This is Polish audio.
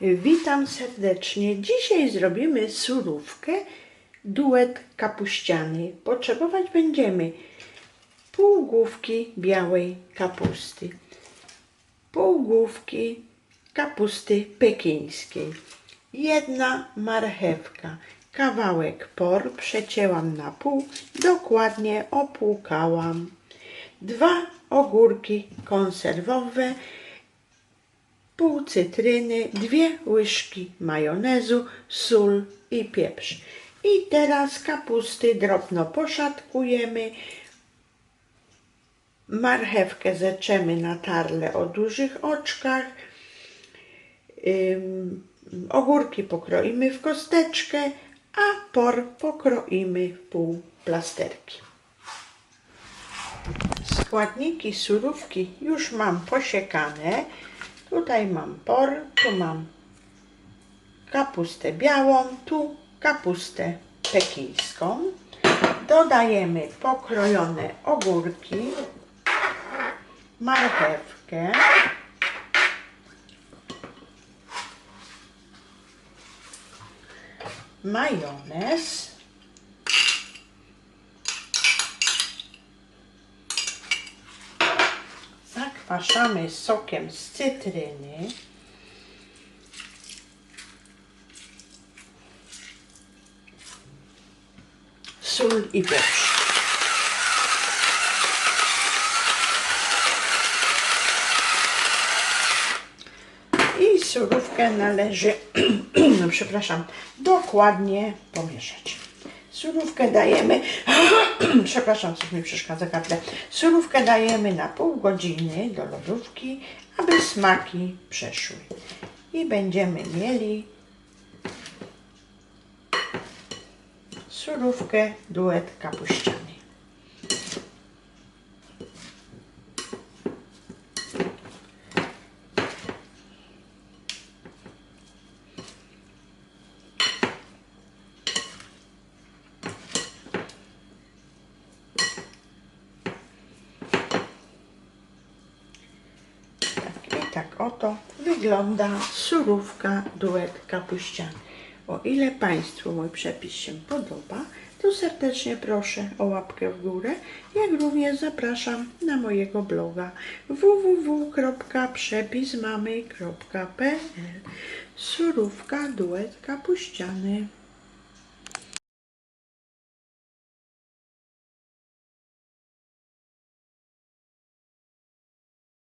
Witam serdecznie. Dzisiaj zrobimy surówkę, duet kapuściany. Potrzebować będziemy pół główki białej kapusty, pół główki kapusty pekińskiej, jedna marchewka, kawałek por przecięłam na pół, dokładnie opłukałam, dwa ogórki konserwowe, pół cytryny, dwie łyżki majonezu, sól i pieprz. I teraz kapusty drobno poszatkujemy. Marchewkę zeczemy na tarle o dużych oczkach. Ogórki pokroimy w kosteczkę, a por pokroimy w pół plasterki. Składniki surówki już mam posiekane. Tutaj mam por, tu mam kapustę białą, tu kapustę pekińską. Dodajemy pokrojone ogórki, marchewkę, majonez, zakwaszamy sokiem z cytryny. Sól i pieprz. I surówkę należy, przepraszam, dokładnie pomieszać. Surówkę dajemy, przepraszam, coś mi przeszkadza gardle. Surówkę dajemy na pół godziny do lodówki, aby smaki przeszły. I będziemy mieli surówkę duet kapuściany. Tak, I tak oto wygląda surówka duet kapuściany. O ile Państwu mój przepis się podoba, to serdecznie proszę o łapkę w górę, jak również zapraszam na mojego bloga www.przepismamy.pl Surówka duet kapuściany.